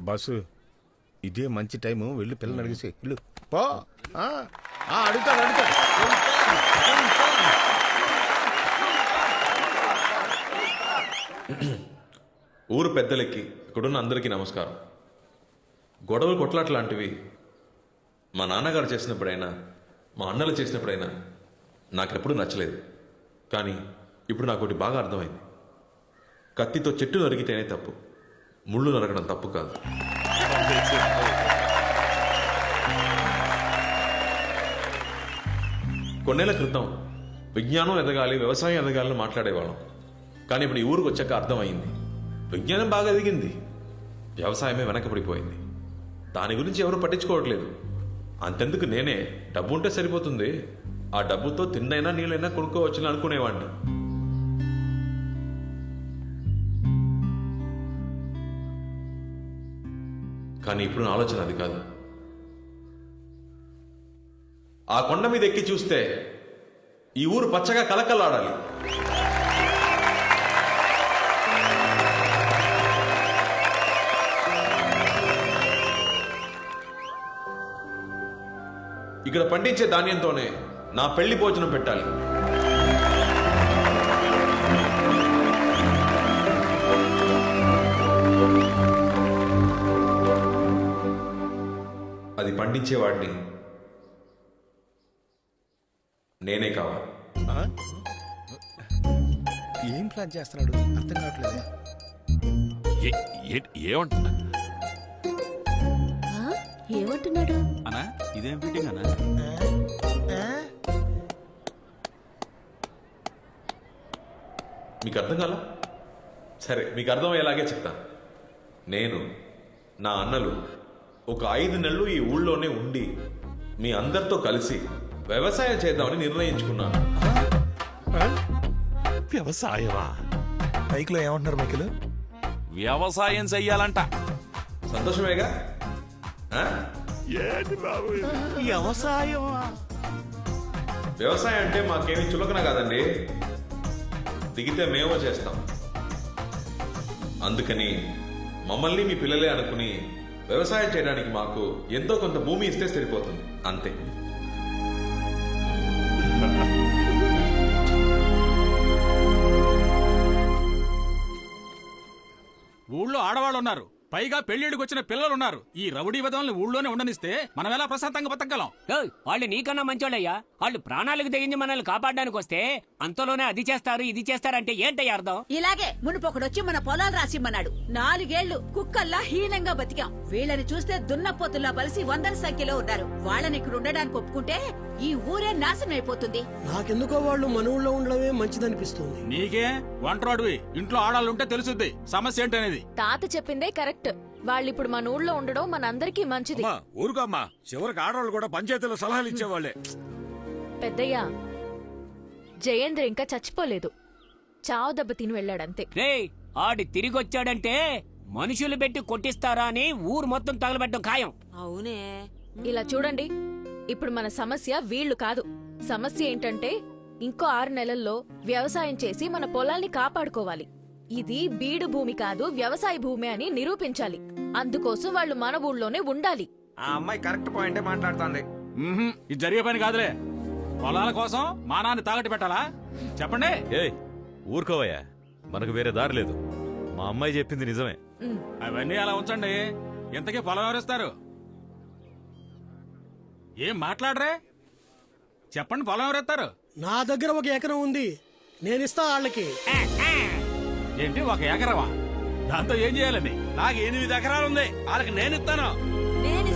Boss ఇదే మంచి time వెళ్ళి పిల్లల్ని అడిగేసి ఇల్లు పో. ఆ, ఆ, అడుగుతాడు అడుగుతాడు. ఊరు పెద్దలకి ఇక్కడున్న అందరికీ నమస్కారం. గొడవలు కొట్లాట్లాంటివి మా నాన్నగారు చేసినప్పుడైనా మా అన్నలు చేసినప్పుడైనా నాకెప్పుడు నచ్చలేదు. కానీ ఇప్పుడు నాకు ఒకటి బాగా అర్థమైంది. కత్తితో చెట్టు నరిగితేనే తప్పు. ముళ్ళు నరకడం తప్పు కాదు. కొన్నేళ్ళ క్రితం విజ్ఞానం ఎదగాలి వ్యవసాయం ఎదగాలని మాట్లాడేవాళ్ళం. కానీ ఇప్పుడు ఈ ఊరికి వచ్చాక అర్థమైంది విజ్ఞానం బాగా ఎదిగింది. వ్యవసాయమే వెనకబడిపోయింది. దాని గురించి ఎవరు పట్టించుకోవట్లేదు. అంతెందుకు నేనే డబ్బు ఉంటే సరిపోతుంది. ఆ డబ్బుతో తిన్నైనా నీళ్ళైనా కొనుక్కోవచ్చు అనుకునేవాడిని. కానీ ఇప్పుడు నా ఆలోచన అది కాదు. ఆ కొండ మీద ఎక్కి చూస్తే ఈ ఊరు పచ్చగా కలకలాడాలి ఇక్కడ పండించే ధాన్యంతోనే నా పెళ్ళి భోజనం పెట్టాలి. అది పండించేవాడిని. నేనే కావాలి? ఏం ప్లాన్ చేస్తున్నాడు? అర్థం కావట్లేదు. ఏమంటున్నా? ఏమంటున్నాడు? అన్నా ఇదేం ఫిట్టింగ్ అన్నా మీకు అర్థం కాలా? సరే మీకు అర్థమయ్యేలాగే చెప్తాను నేను నా అన్నలు ఒక ఐదు నెలలు ఈ ఊళ్ళోనే ఉండి మీ అందరితో కలిసి వ్యవసాయం చేద్దామని నిర్ణయించుకున్నాను. వ్యవసాయమా? బైక్లో ఏమంటున్నారు మైకిల్ వ్యవసాయం చెయ్యాలంట. సంతోషమేగా? ఆ? ఏంటి బాబు ఇది? వ్యవసాయమా? వ్యవసాయం అంటే మాకేమీ చులకన కాదండి. దిగితే మేమో చేస్తాం. అందుకని మమ్మల్ని మీ పిల్లలే అనుకుని వ్యవసాయం చేయడానికి మాకు ఎంతో కొంత భూమి ఇస్తే సరిపోతుంది. అంతే. ఊళ్ళో ఆడవాళ్ళు ఉన్నారు పైగా పెళ్ళిడికి వచ్చిన పిల్లలు ఉన్నారు ఈ రౌడీ విధంగా ఊళ్ళోనే ఉండనిస్తే మనం ఎలా ప్రశాంతంగా బతకగలం? ఏయ్, వాళ్ళు నీకన్నా మంచోళ్ళయ్యా. వాళ్ళు ప్రాణాలకు తెగించి మనల్ని కాపాడడానికి వస్తే అంతలోనే అది చేస్తారు ఇది చేస్తారంటే ఏంటయ్యా అర్థం? ఇలాగే మునుపొకడొచ్చి మన పొలాలు రాసిమ్మన్నాడు. నాలుగేళ్ళు కుక్కల్లా హీనంగా బతికాం. వీళ్ళని చూస్తే దున్నపోతుల్లా బలిసి వందల సంఖ్యలో ఉన్నారు. వాళ్ళని ఇక్కడ ఉండడానికి ఒప్పుకుంటే ఈ ఊరే నాశనం అయిపోతుంది. నాకెందుకో వాళ్ళు మన ఊళ్ళో ఉండడమే మంచిదనిపిస్తుంది. నీకే వంటరోడివి. ఇంట్లో ఆడాలు ఉంటే తెలుసుద్ది. సమస్య ఏంటనేది? తాత చెప్పిందే కరెక్ట్. వాళ్ళు ఇప్పుడు మన ఊళ్ళో ఉండడం మనందరికీ మంచిది. అమ్మా ఊరుకోమ్మా. చివరికి ఆడవాళ్ళు కూడా పంచాయతీలో సలహాలు ఇచ్చేవాళ్ళే. పెద్దయ్య జయేంద్ర ఇంకా చచ్చిపోలేదు. చావు దెబ్బ తిని వెళ్ళాడంతే. రేయ్ ఆడి తిరిగొచ్చాడంటే మనుషులు పెట్టి కొట్టిస్తారా అని ఊరు మొత్తం తగలబెట్టడం ఖాయం. అవునే. ఇలా చూడండి. ఇప్పుడు మన సమస్య వీళ్ళు కాదు. సమస్య ఏంటంటే ఇంకో ఆరు నెలల్లో వ్యవసాయం చేసి మన పొలాల్ని కాపాడుకోవాలి. ఇది బీడు భూమి కాదు వ్యవసాయ భూమి అని నిరూపించాలి. అందుకోసం వాళ్ళు మన ఊళ్ళోనే ఉండాలి. ఆ అమ్మాయి కరెక్ట్ పాయింటే మాట్లాడుతుంది. మ్మ్హ్మ్, ఇది జరిగే పని కాదులే. పొలాల కోసం మానాన్ని తాగటి పెట్టాలా? చెప్పండి. ఏయ్ ఊరుకోవయ్యా. మనకు వేరే దారి లేదు. మా అమ్మాయి చెప్పింది నిజమే. అవన్నీ అలా ఉంచండి. ఇంతకీ పొలం ఎవరిస్తారు ఏం మాట్లాడరే? చెప్పండి పొలం ఎవరెత్తారు? నా దగ్గర ఒక ఎకరం ఉంది. నేనిస్తా వాళ్ళకి ఏంటి ఒక ఎకరవా దాంతో ఏం చేయాలని నాకు ఎనిమిది ఎకరాలు ఉంది. వాళ్ళకి నేను ఇస్తాను. నేను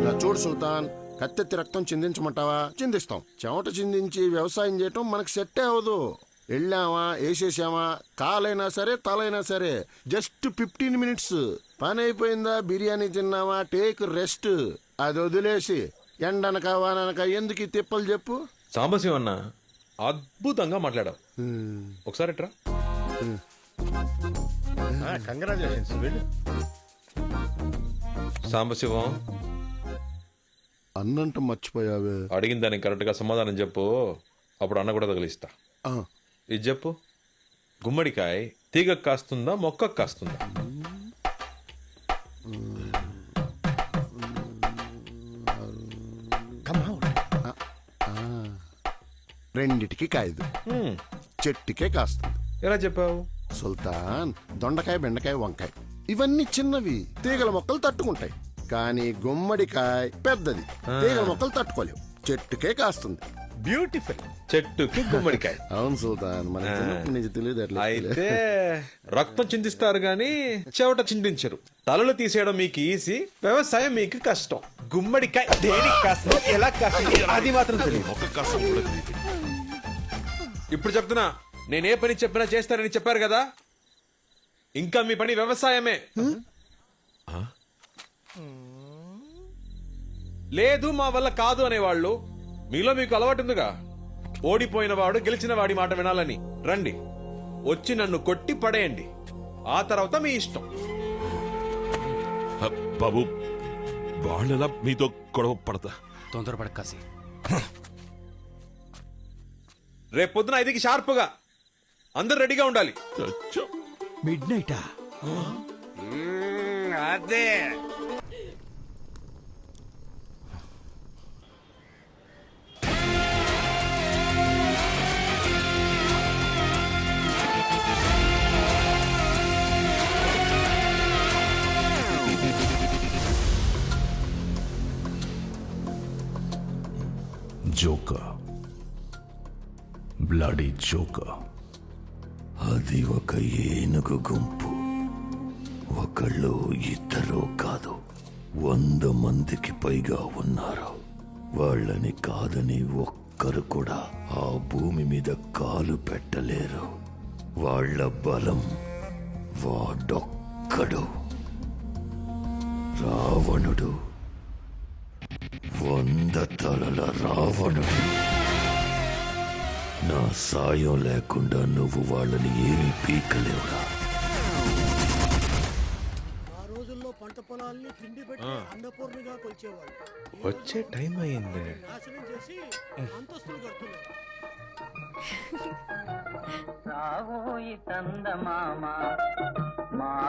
ఇలా చూడు సుల్తాన్ కత్తెత్తి రక్తం చిందించమంటావా? చిందిస్తాం. చెమట చిందించి వ్యవసాయం చేయటం మనకు సెట్టే అవ్వదు. వెళ్ళామా వేసేసామా కాలైనా సరే తలైనా సరే. Just fifteen minutes. పని అయిపోయిందా బిర్యానీ తిన్నామా టేక్ రెస్ట్. అది వదిలేసి. ఎండనక వాననక ఎందుకు తిప్పలు చెప్పు. సాంబశివ అన్న అద్భుతంగా మాట్లాడావు. ఒకసారి ట్రా కంగ్రాచులేషన్స్. వెళ్ళు. సాంబశివం. అన్నంట మర్చిపోయావే. అడిగిన దానికి కరెక్ట్గా సమాధానం చెప్పు. అప్పుడు అన్న కూడా తగిలిస్తా. ఆ, ఇది చెప్పు. గుమ్మడికాయ తీగకు కాస్తుందా మొక్కకు కాస్తుందా? రెండిటికి కాయదు. హ్మ్, చెట్టుకే కాస్తుంది. ఎలా చెప్పావు? సుల్తాన్ దొండకాయ బెండకాయ వంకాయ. ఇవన్నీ చిన్నవి. తీగల మొక్కలు తట్టుకుంటాయి. కానీ గుమ్మడికాయ పెద్దది. తీగల మొక్కలు తట్టుకోలేవు. చెట్టుకే కాస్తుంది. బ్యూటిఫుల్. చెట్టుకి గుమ్మడికాయ. అవును సుల్తాన్ మన చిన్నప్పటి నుంచి తెలియదు అయితే రక్తం చిందిస్తారు గాని చెవట చిందించరు. తలలు తీసేయడం మీకు ఈజీ వ్యవసాయం మీకు కష్టం. గుమ్మడికాయ దేనికి కష్టం? ఎలా కష్టం? అది మాత్రం తెలియదు. ఇప్పుడు చెప్తున్నా నేనే పని చెప్పినా చేస్తారని చెప్పారు కదా? ఇంకా మీ పని వ్యవసాయమే? లేదు మా వల్ల కాదు అనేవాళ్ళు మీలో మీకు అలవాటుందిగా. ఓడిపోయిన వాడు గెలిచిన వాడి మాట వినాలని. రండి. వచ్చి నన్ను కొట్టి పడేయండి. ఆ తర్వాత మీ ఇష్టం. బాబు వాళ్ళెలా మీతో గొడవ పడతా. తొందరపడ కాసి రేపు పొద్దున ఐదుకి షార్ప్గా. అందరు రెడీగా ఉండాలి. మిడ్ నైటా? అదే. జోకా బ్లడీ జోకా అది ఒక ఏనుగు గుంపు. ఒకళ్ళు ఇద్దరు కాదు. వంద మందికి పైగా ఉన్నారు. వాళ్ళని కాదని ఒక్కరు కూడా ఆ భూమి మీద కాలు పెట్టలేరు. వాళ్ళ బలం వాడొక్కడు. రావణుడు వంద తలల రావణుడు. నా సాయం లేకుండా నువ్వు వాళ్ళని ఏమీ పీకలేవురా. ఆ రోజుల్లో పంట పొలాల్ని తిండి పెట్టి అన్నపూర్ణగా కొలిచేవాళ్ళు. వచ్చే టైం అయింది నాశనం చేసి అంతస్తులు కడుతున్నారు. రావోయి చందమామ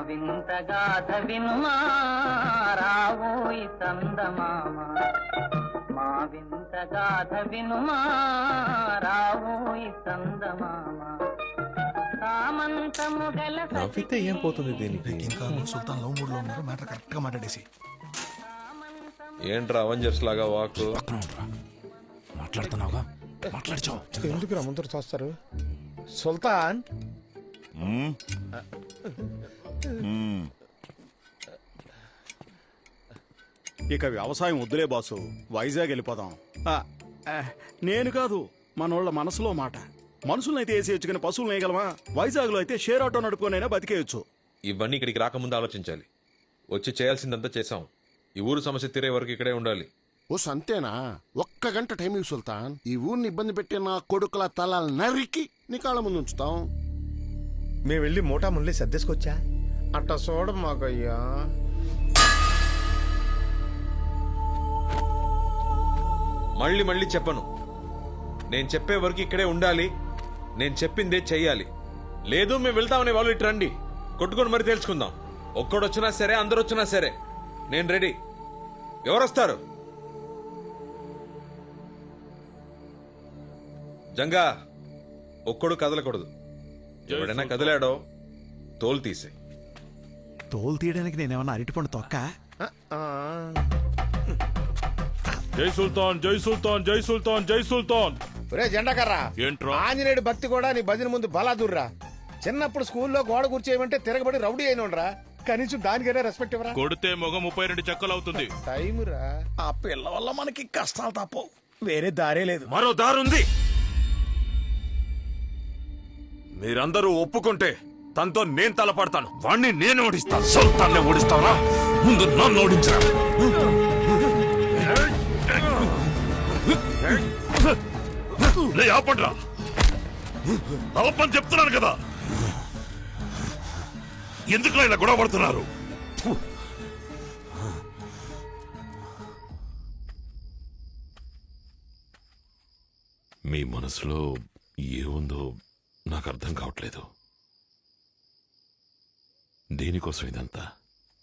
మా వింత గాథ వినుమా రావోయి చందమామ. మా వింత గాథ వినుమా రావోయి చందమామ. సామంతము గల నవ్వితే ఏం పోతుంది దీనికి? ఇంకా సుల్తాన్ లవ్ మూడ్లో ఉన్నారు మ్యాటర్ కరెక్ట్గా మాట్లాడేసి ఏంట్రా అవెంజర్స్ లాగా వాక్? మాట్లాడుతున్నావుగా? మాట్లాడచావు ఎందుకు రమ్మంతరు చూస్తారు సుల్తాన్? ఇక వ్యవసాయం వద్దులే బాసు. వైజాగ్ వెళ్ళిపోదాం. ఆ, ఆ, నేను కాదు మనోళ్ళ మనసులో మాట. మనుషులనైతే వేసేయచ్చు కానీ పశువులు వేయగలమా? వైజాగ్లో అయితే షేర్ ఆటో నడుపుకొనైనా బతికేయచ్చు. ఇవన్నీ ఇక్కడికి రాకముందు ఆలోచించాలి. వచ్చి చేయాల్సిందంతా చేసాం ఈ ఊరు సమస్య తీరే వరకు ఇక్కడే ఉండాలి. ఓ సంతేనా? ఒక్క గంట టైం ఇవ్వు సుల్తాన్. ఈ ఊరిని ఇబ్బంది పెట్టే నా కొడుకుల తలాలు నరికి నీ కాళ్ళ ముందు ఉంచుతాం. మేము వెళ్ళి మూటా ముల్లి సర్దేసుకొచ్చా? అట్ట చూడ మాకయ్యా. మళ్ళీ మళ్ళీ చెప్పను. నేను చెప్పే వరకు ఇక్కడే ఉండాలి. నేను చెప్పిందే చెయ్యాలి. లేదు మేము వెళ్తామనే వాళ్ళు ఇటు రండి. కొట్టుకొని మరి తెలుసుకుందాం ఒక్కడు వచ్చినా సరే అందరు వచ్చినా సరే. నేను రెడీ. ఎవరు వస్తారు జంగా ఒక్కడు కదలకూడదు. ఎవడైనా కదిలాడో తోలు తీసే తోలు తీయడానికి నేనేమన్నా అరటిపండు తొక్క? జై సుల్తాన్ జై సుల్తాన్ జై సుల్తాన్ జై సుల్తాన్. ఒరే జెండాకర్రా ఏంట్రా? ఆంజనేయుడు భక్తి కూడా నీ భజన ముందు బలాదుర్రా. చిన్నప్పుడు స్కూల్లో గోడ కూర్చేయమంటే తిరగబడి రౌడీ అయినోడ్రా. కనీసం దానికైనా రెస్పెక్ట్ ఇవ్వరా? కొడితే మొగ ముప్పై రెండు చెక్కలు అవుతుంది. టైం రా ఆ పిల్ల వల్ల మనకి కష్టాలు తప్పవు. వేరే దారే లేదు. మరో దారుంది. మీరందరూ ఒప్పుకుంటే తనతో నేను తలపడతాను. వాణ్ణి నేను ఓడిస్తాను. సుల్తాన్ని ఓడిస్తావా ముందు నన్ను ఓడించరా? లే ఆపండ్రా. ఆపని చెప్తున్నాను కదా. ఎందుకు ఇలా గొడవ పడుతున్నారు? మీ మనసులో ఏముందో నాకు అర్థం కావట్లేదు. దేనికోసం ఇదంతా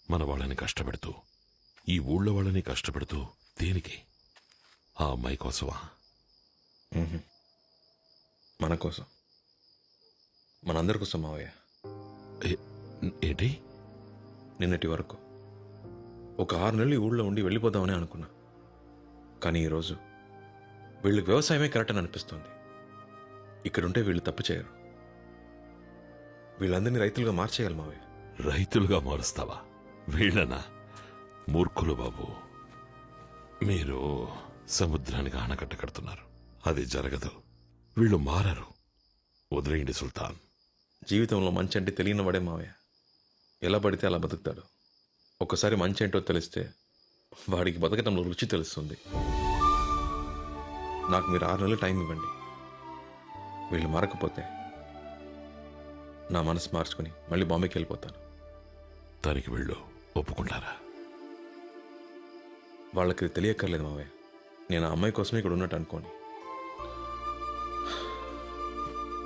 మన వాళ్ళని కష్టపెడుతూ ఈ ఊళ్ళో వాళ్ళని కష్టపెడుతూ దేనికి? ఆ అమ్మాయి కోసమా. మన కోసం. మనందరి కోసం మావయ్య. ఏంటి? నిన్నటి వరకు. ఒక ఆరు నెలలు ఈ ఊళ్ళో ఉండి వెళ్ళిపోదామని అనుకున్నా. కానీ ఈరోజు వీళ్ళకి వ్యవసాయమే కరెక్ట్ అని అనిపిస్తుంది. ఇక్కడుంటే వీళ్ళు తప్పు చేయరు. వీళ్ళందరినీ రైతులుగా మార్చేయాలి మావయ్య. రైతులుగా మారుస్తావా? వీళ్ళనా? మూర్ఖులు బాబు. మీరు సముద్రానికి ఆనకట్ట కడుతున్నారు. అది జరగదు. వీళ్ళు మారరు. వదిలేయండి సుల్తాన్. జీవితంలో మంచి అంటే తెలియని వాడే మావయ్య. ఎలా పడితే అలా బతుకుతాడు. ఒకసారి మంచి ఏంటో తెలిస్తే వాడికి బతకటంలో రుచి తెలుస్తుంది. నాకు మీరు ఆరు నెలలు టైం ఇవ్వండి. వీళ్ళు మారకపోతే నా మనసు మార్చుకుని మళ్ళీ బాంబేకి వెళ్ళిపోతాను. దానికి వీళ్ళు ఒప్పుకుంటారా? వాళ్ళకి తెలియక్కర్లేదు మావయ్య. నేను ఆ అమ్మాయి కోసమే ఇక్కడ ఉన్నట్టు అనుకోని.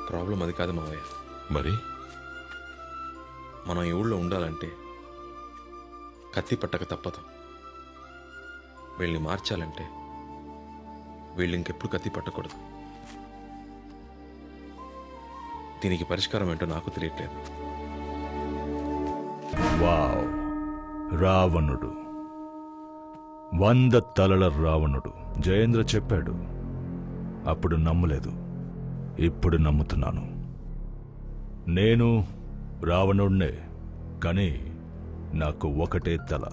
ప్రాబ్లం అది కాదు మావయ్య. మరి? మనం ఈ ఊళ్ళో ఉండాలంటే కత్తి పట్టక తప్పదు. వీళ్ళని మార్చాలంటే వీళ్ళు ఇంకెప్పుడు కత్తి పట్టకూడదు. దీనికి పరిష్కారం ఏంటో నాకు తెలియట్లేదు. వావ్. రావణుడు. వంద తలల రావణుడు. జయేంద్ర చెప్పాడు. అప్పుడు నమ్మలేదు. ఇప్పుడు నమ్ముతున్నాను. నేను రావణుడినే కానీ నాకు ఒకటే తల.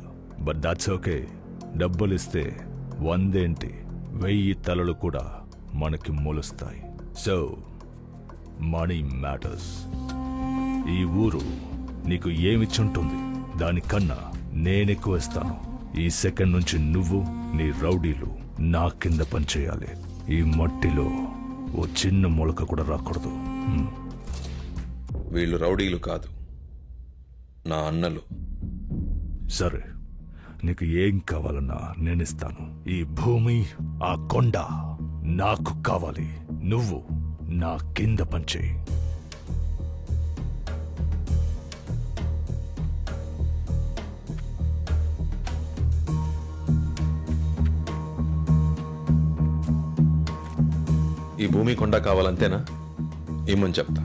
బట్ దాట్స్ ఓకే డబ్బులిస్తే వందేంటి? వెయ్యి తలలు కూడా మనకి మొలుస్తాయి. సో మనీ మ్యాటర్స్ ఈ ఊరు నీకు ఏమిచ్చుంటుంది? దానికన్నా నేనెక్కువ ఇస్తాను. ఈ సెకండ్ నుంచి నువ్వు నీ రౌడీలు నా కింద పనిచేయాలి. ఈ మట్టిలో ఓ చిన్న మొలక కూడా రాకూడదు. వీళ్ళు రౌడీలు కాదు. నా అన్నలు. సరే నీకు ఏం కావాలన్నా నేనిస్తాను. ఈ భూమి ఆ కొండ నాకు కావాలి. నువ్వు నా కింద పనిచేయి. ఈ భూమి కొండ కావాలంతేనా? ఏమని చెప్తా.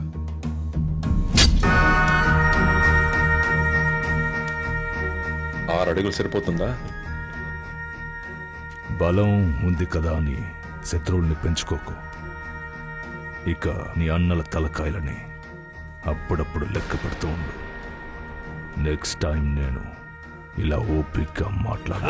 ఆరు అడుగులు సరిపోతుందా? బలం ఉంది కదా అని శత్రువుల్ని పెంచుకోకు. ఇక నీ అన్నల తలకాయలని అప్పుడప్పుడు లెక్క పెడుతూ ఉండు. నెక్స్ట్ టైం నేను ఇలా ఓపిక్గా మాట్లాడు.